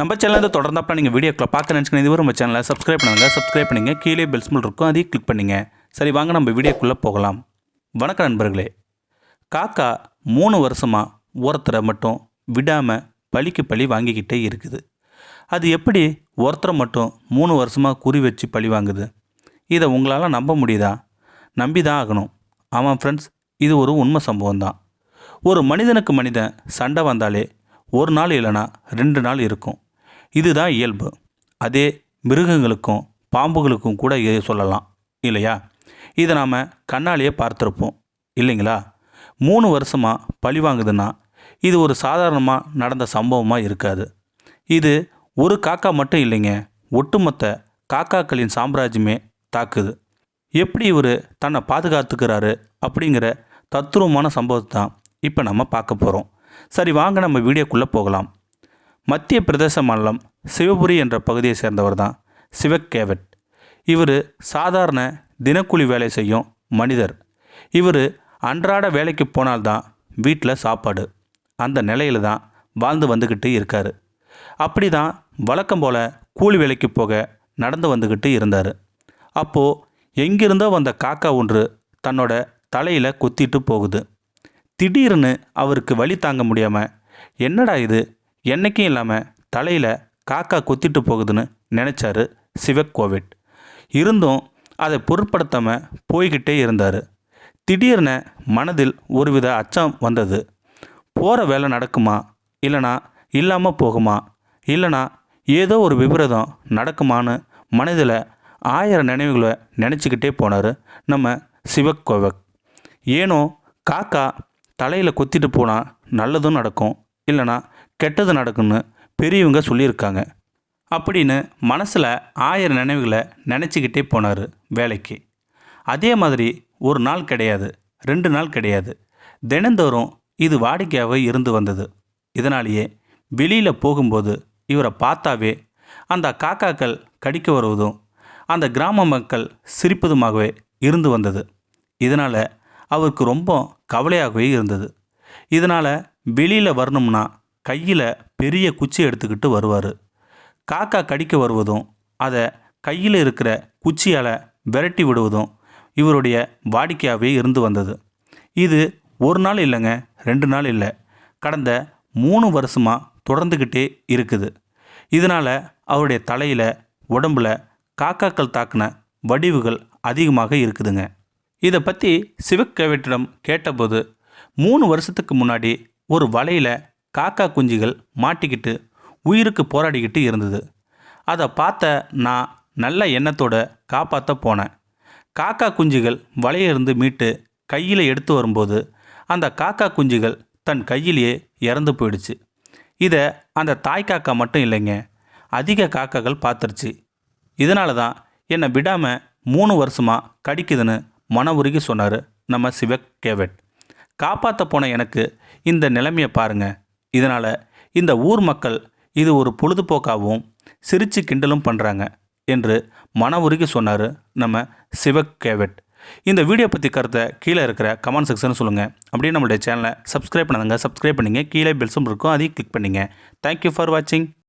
நம்ம சேனலில் தொடர்ந்தாப்பா நீங்கள் வீடியோக்களை பார்க்க நினச்சிக்கணும். இதுவரை நம்ம சேனலை சப்ஸ்கிரைப் பண்ணுங்கள் சப்ஸ்கிரைப் பண்ணுங்க. கீழே பெல்ஸ் மில் இருக்கும். அதையும் கிளிக் பண்ணுங்கள் சரி வாங்க நம்ம வீடியோக்குள்ளே போகலாம். வணக்கம் நண்பர்களே. காக்கா மூணு வருஷமாக ஒருத்தரை மட்டும் விடாமல் பழிக்கு பழி வாங்கிக்கிட்டே இருக்குது. அது எப்படி ஒருத்தரை மட்டும் மூணு வருஷமாக குறி வச்சு பழி வாங்குது? இதை உங்களால் நம்ப முடியுதா? நம்பி தான் ஆகணும். ஆமாம் ஃப்ரெண்ட்ஸ் இது ஒரு உண்மை சம்பவம் தான் ஒரு மனிதனுக்கு மனிதன் சண்டை வந்தாலே ஒரு நாள் இல்லைனா ரெண்டு நாள் இருக்கும். இதுதான் இயல்பு. அதே மிருகங்களுக்கும் பாம்புகளுக்கும் கூட இதை சொல்லலாம். இல்லையா? இதை நாம் கண்ணாலேயே பார்த்துருப்போம். இல்லைங்களா? மூணு வருஷமாக பழி வாங்குதுன்னா இது ஒரு சாதாரணமாக நடந்த சம்பவமாக இருக்காது. இது ஒரு காக்கா மட்டும் இல்லைங்க. ஒட்டுமொத்த காக்காக்களின் சாம்ராஜ்யமே தாக்குது. எப்படி இவர் தன்னை பாதுகாத்துக்கிறாரு அப்படிங்கிற தத்துருவமான சம்பவத்தை தான் இப்போ நம்ம பார்க்க போகிறோம் சரி வாங்க நம்ம வீடியோக்குள்ளே போகலாம். மத்திய பிரதேச மாநிலம் சிவபுரி என்ற பகுதியை சேர்ந்தவர் தான் சிவக்கேவட். இவர் சாதாரண தினக்கூலி வேலை செய்யும் மனிதர். இவர் அன்றாட வேலைக்கு போனால்தான் வீட்டில் சாப்பாடு. அந்த நிலையில் தான் வாழ்ந்து வந்துக்கிட்டு இருக்கார். அப்படி தான் வழக்கம் போல் கூலி வேலைக்கு போக நடந்து வந்துக்கிட்டு இருந்தார். அப்போது எங்கிருந்தோ வந்த காக்கா ஒன்று தன்னோட தலையில் கொத்திட்டு போகுது. திடீர்னு அவருக்கு வழி தாங்க முடியாமல் என்னடா இது? என்னைக்கும் இல்லாமல் தலையில் காக்கா கொத்திட்டு போகுதுன்னு நினச்சாரு சிவக் கோவிட் இருந்தும் அதை பொருட்படுத்தாமல் போய்கிட்டே இருந்தார். திடீர்னு மனதில் ஒருவித அச்சம் வந்தது. போகிற வேலை நடக்குமா? இல்லைனா இல்லாமல் போகுமா? இல்லைனா ஏதோ ஒரு விபரீதம் நடக்குமான்னு மனதில் ஆயிரம் நினைவுகளை நினச்சிக்கிட்டே போனார் நம்ம சிவக் கோவக் ஏனோ காக்கா தலையில் கொத்திட்டு போனால் நல்லதும் நடக்கும் இல்லைனா கெட்டது நடக்கும்னு பெரியவங்க சொல்லியிருக்காங்க. அப்படின்னு மனசில் ஆயிரம் நினைவுகளை நினச்சிக்கிட்டே போனார் வேலைக்கு. அதே மாதிரி ஒரு நாள் கிடையாது ரெண்டு நாள் கிடையாது. தினந்தோறும் இது வாடிக்கையாகவே இருந்து வந்தது. இதனாலேயே வெளியில் போகும்போது இவரை பார்த்தாவே அந்த காக்காக்கள் கடிக்க வருவதும் அந்த கிராம மக்கள் சிரிப்பதுமாகவே இருந்து வந்தது. இதனால் அவருக்கு ரொம்ப கவலையாகவே இருந்தது. இதனால் வெளியில் வரணும்னா கையில் பெரிய குச்சி எடுத்துக்கிட்டு வருவார். காக்கா கடிக்க வருவதும் அதை கையில் இருக்கிற குச்சியால் விரட்டி விடுவதும் இவருடைய வாடிக்கையாகவே இருந்து வந்தது. இது ஒரு நாள் இல்லைங்க ரெண்டு நாள் இல்லை. கடந்த மூணு வருஷமாக தொடர்ந்துக்கிட்டே இருக்குது. இதனால் அவருடைய தலையில் உடம்புல காக்காக்கள் தாக்கின வடிவுகள் அதிகமாக இருக்குதுங்க. இதை பற்றி சிவக்கேவட்டிடம் கேட்டபோது மூணு வருஷத்துக்கு முன்னாடி ஒரு வலையில் காக்கா குஞ்சுகள் மாட்டிக்கிட்டு உயிருக்கு போராடிக்கிட்டு இருந்தது. அதை பார்த்த நான் நல்ல எண்ணத்தோட காப்பாற்ற போனேன். காக்கா குஞ்சுகள் வலையிலிருந்து மீட்டு கையில் எடுத்து வரும்போது அந்த காக்கா குஞ்சுகள் தன் கையிலேயே இறந்து போயிடுச்சு. இதை அந்த தாய் காக்கா மட்டும் இல்லைங்க அதிக காக்காக்கள் பார்த்துருச்சு. இதனால தான் என்னை விடாமல் மூணு வருஷமாக கடிக்குதுன்னு மன உருகி சொன்னார் நம்ம சிவக் கேவட் காப்பாற்ற போன எனக்கு இந்த நிலைமையை பாருங்கள் இதனால் இந்த ஊர் மக்கள் இது ஒரு பொழுதுபோக்காகவும் சிரித்து கிண்டலும் பண்ணுறாங்க என்று மன உருகி சொன்னார் நம்ம சிவக் கேவட் இந்த வீடியோ பற்றி கருத்தை கீழே இருக்கிற கமெண்ட் செக்ஷன் சொல்லுங்கள் அப்படியே நம்மளுடைய சேனலை சப்ஸ்கிரைப் பண்ணுங்க சப்ஸ்கிரைப் பண்ணிங்க. கீழே பெல்ஸும் இருக்கும். அதையும் கிளிக் பண்ணிங்க. தேங்க்யூ ஃபார் வாட்சிங்